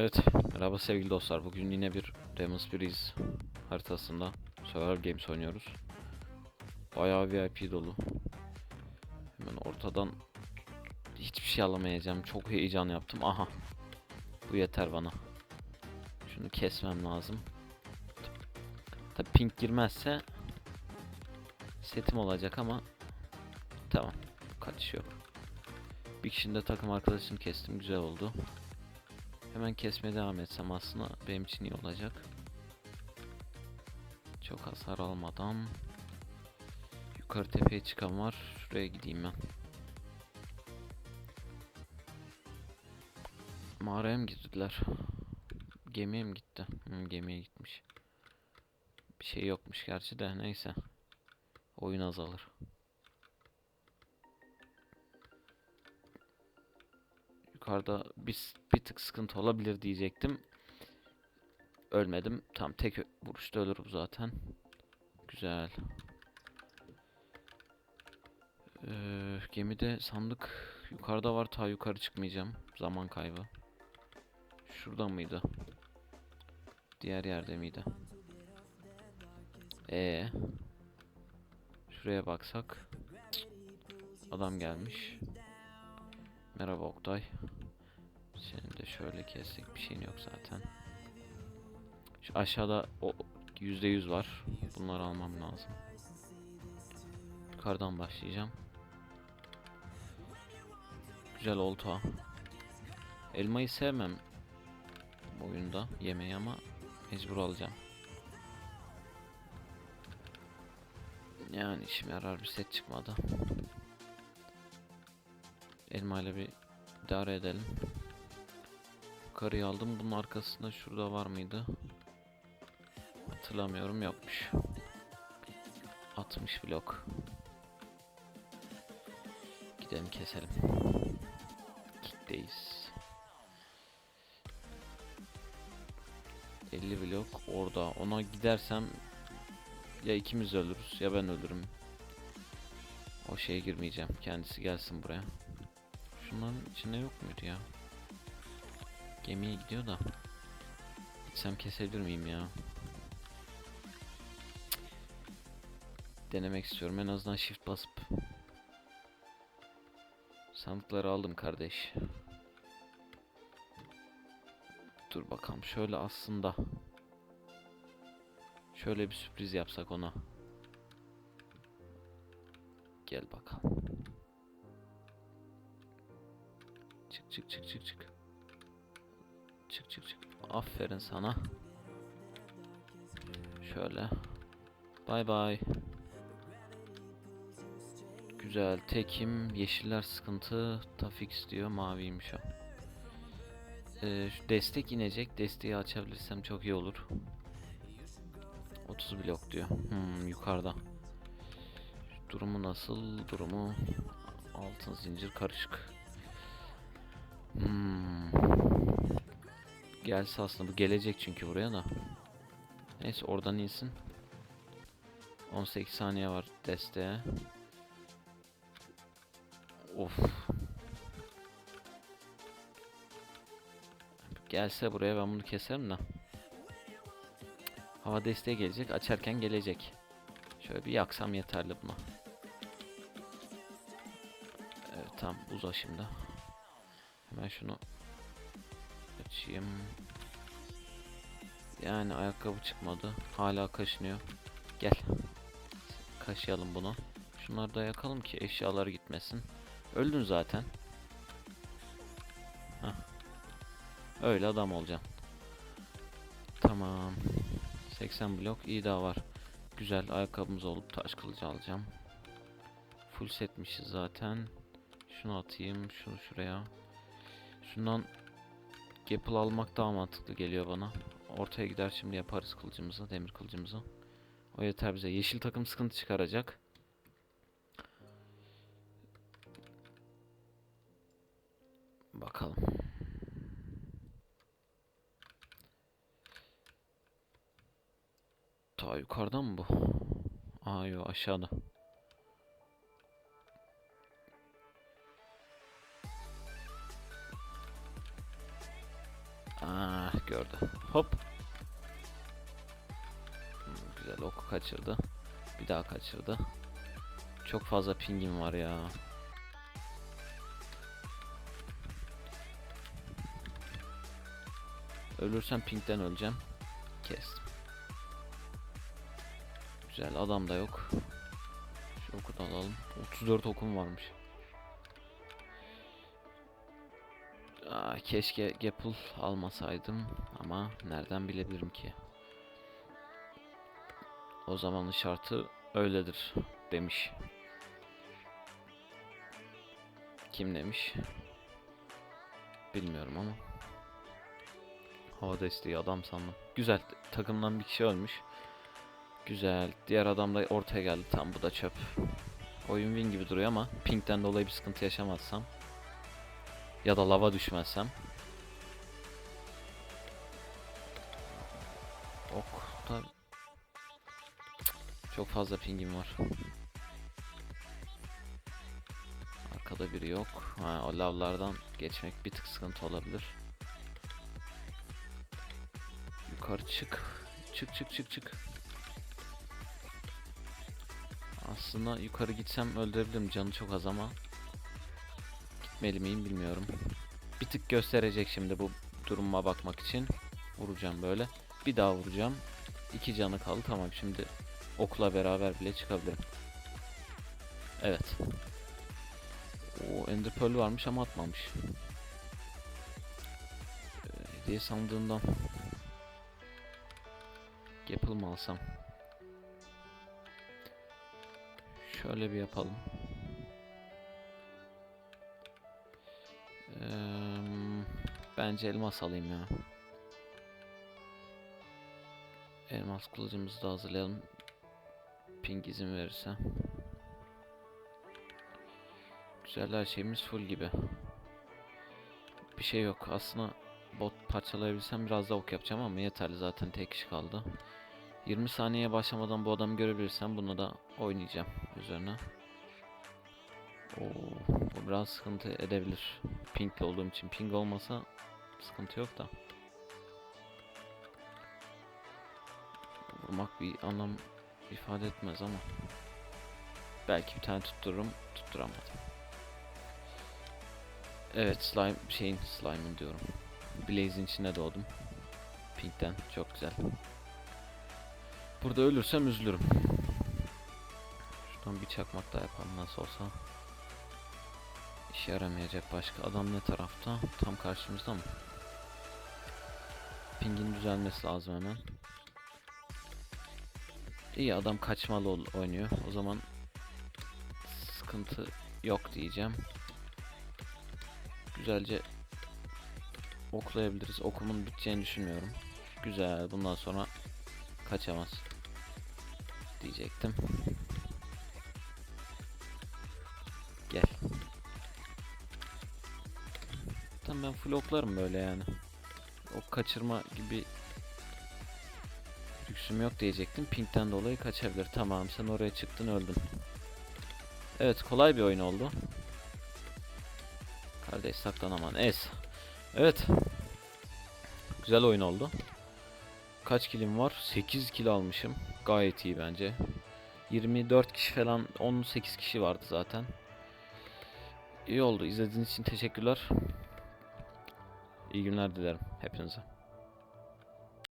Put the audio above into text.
Evet, merhaba sevgili dostlar. Bugün yine bir Demon's Breeze haritasında Survival Games oynuyoruz. Bayağı VIP dolu. Hemen ortadan hiçbir şey alamayacağım. Çok heyecan yaptım. Aha. Bu yeter bana. Şunu kesmem lazım. Tabii pink girmezse setim olacak ama tamam. Kaçış yok. Bir kişinin de takım arkadaşını kestim. Güzel oldu. Hemen kesmeye devam etsem aslında benim için iyi olacak. Çok hasar almadan. Yukarı tepeye çıkan var. Şuraya gideyim ben. Mağaraya mı gittiler? Gemiye mi gitti? Hı, gemiye gitmiş. Bir şey yokmuş gerçi de neyse. Oyun azalır. Yukarıda bir, bir tık sıkıntı olabilir diyecektim. Ölmedim. Tam tek vuruşta ölürüm zaten. Güzel. Ee, gemide sandık yukarıda var. Ta yukarı çıkmayacağım. Zaman kaybı. Şurada mıydı? Diğer yerde miydi? Ee. Şuraya baksak. Adam gelmiş. Merhaba Oktay. Senin de şöyle kestik bir şeyin yok zaten. Şu aşağıda o yüzde yüz var. Bunları almam lazım. Yukarıdan başlayacağım. Güzel olta. Elmayı sevmem bu oyunda yemeği ama mecbur alacağım. Yani işime yarar bir set çıkmadı. Elma ile bir idare edelim. Yukarıyı aldım. Bunun arkasında şurada var mıydı? Hatırlamıyorum yokmuş. 60 blok. Gidelim keselim. Kickteyiz. 50 blok orada. Ona gidersem ya ikimiz ölürüz ya ben ölürüm. O şeye girmeyeceğim. Kendisi gelsin buraya. Şunların içinde yok muydu ya? Gemiye gidiyor da. Gitsem kesebilir miyim ya? Denemek istiyorum. En azından shift basıp. Sandıkları aldım kardeş. Dur bakalım şöyle aslında. Şöyle bir sürpriz yapsak ona. Gel bakalım. Çık çık çık çık çık. Çık çık. Aferin sana. Şöyle. Bay bay. Güzel. Tekim. Yeşiller sıkıntı. Tafix diyor. Maviymiş o. Ee, şu destek inecek. Desteği açabilirsem çok iyi olur. 30 blok diyor. Hmm, yukarıda. Durumu nasıl? Durumu altın zincir karışık. Hmm. Gelse aslında bu gelecek çünkü buraya da. Neyse oradan insin. 18 saniye var desteğe. Of. Gelse buraya ben bunu keserim de. Hava desteği gelecek. Açarken gelecek. Şöyle bir yaksam yeterli buna. Evet tam uza şimdi. Hemen şunu açayım. Yani ayakkabı çıkmadı. Hala kaşınıyor. Gel. Kaşıyalım bunu. Şunları da yakalım ki eşyalar gitmesin. Öldün zaten. Hah. Öyle adam olacaksın. Tamam. 80 blok iyi daha var. Güzel ayakkabımız olup taş kılıcı alacağım. Full setmişiz zaten. Şunu atayım, şunu şuraya. Şundan Gapple almak daha mantıklı geliyor bana. Ortaya gider şimdi yaparız kılıcımızı, demir kılıcımızı. O yeter bize. Yeşil takım sıkıntı çıkaracak. Bakalım. Ta yukarıdan mı bu? Aa yo aşağıda. Ah gördü. Hop. Hmm, Güzel oku kaçırdı. Bir daha kaçırdı. Çok fazla pingim var ya. Ölürsem pingden öleceğim. Kestim. Güzel adam da yok. Şu oku da alalım. 34 okum varmış. Aa, keşke Gapple almasaydım ama nereden bilebilirim ki? O zamanın şartı öyledir demiş. Kim demiş? Bilmiyorum ama. Hava desteği adam sandım. Güzel takımdan bir kişi ölmüş. Güzel. Diğer adam da ortaya geldi. Tam bu da çöp. Oyun win gibi duruyor ama pingden dolayı bir sıkıntı yaşamazsam ya da lava düşmezsem Ok çok fazla pingim var. Arkada biri yok. Ha, o lavlardan geçmek bir tık sıkıntı olabilir. Yukarı çık. Çık çık çık çık. Aslında yukarı gitsem öldürebilirim. Canı çok az ama gitmeli miyim bilmiyorum. Bir tık gösterecek şimdi bu duruma bakmak için. Vuracağım böyle. Bir daha vuracağım. İki canı kaldı. Tamam şimdi okla beraber bile çıkabilirim. Evet. O Ender Pearl varmış ama atmamış. Ee, hediye sandığından Gapple mı alsam? Şöyle bir yapalım. Bence elmas alayım ya. Elmas kılıcımızı da hazırlayalım. Ping izin verirse. Güzel her şeyimiz full gibi. Bir şey yok. Aslında bot parçalayabilsem biraz da ok yapacağım ama yeterli zaten tek kişi kaldı. 20 saniyeye başlamadan bu adamı görebilirsem bunu da oynayacağım üzerine. Oo, bu biraz sıkıntı edebilir. Pinkli olduğum için. Ping olmasa sıkıntı yok da. Vurmak bir anlam ifade etmez ama. Belki bir tane tuttururum. Tutturamadım. Evet slime şeyin slime'ın diyorum. Blaze'in içine doğdum. Pink'ten çok güzel. Burada ölürsem üzülürüm. Şuradan bir çakmak daha yapalım nasıl olsa. İşe yaramayacak başka adam ne tarafta? Tam karşımızda mı? Pingin düzelmesi lazım hemen. İyi adam kaçmalı oynuyor. O zaman sıkıntı yok diyeceğim. Güzelce oklayabiliriz. Okumun biteceğini düşünmüyorum. Güzel. Bundan sonra kaçamaz diyecektim. Tamam ben full oklarım böyle yani. Ok kaçırma gibi lüksüm yok diyecektim. Pink'ten dolayı kaçabilir. Tamam sen oraya çıktın öldün. Evet kolay bir oyun oldu. Kardeş saklanaman. Es. Evet. Güzel oyun oldu. Kaç kilim var? 8 kilo almışım. Gayet iyi bence. 24 kişi falan 18 kişi vardı zaten. İyi oldu. İzlediğiniz için teşekkürler. İyi günler dilerim hepinize.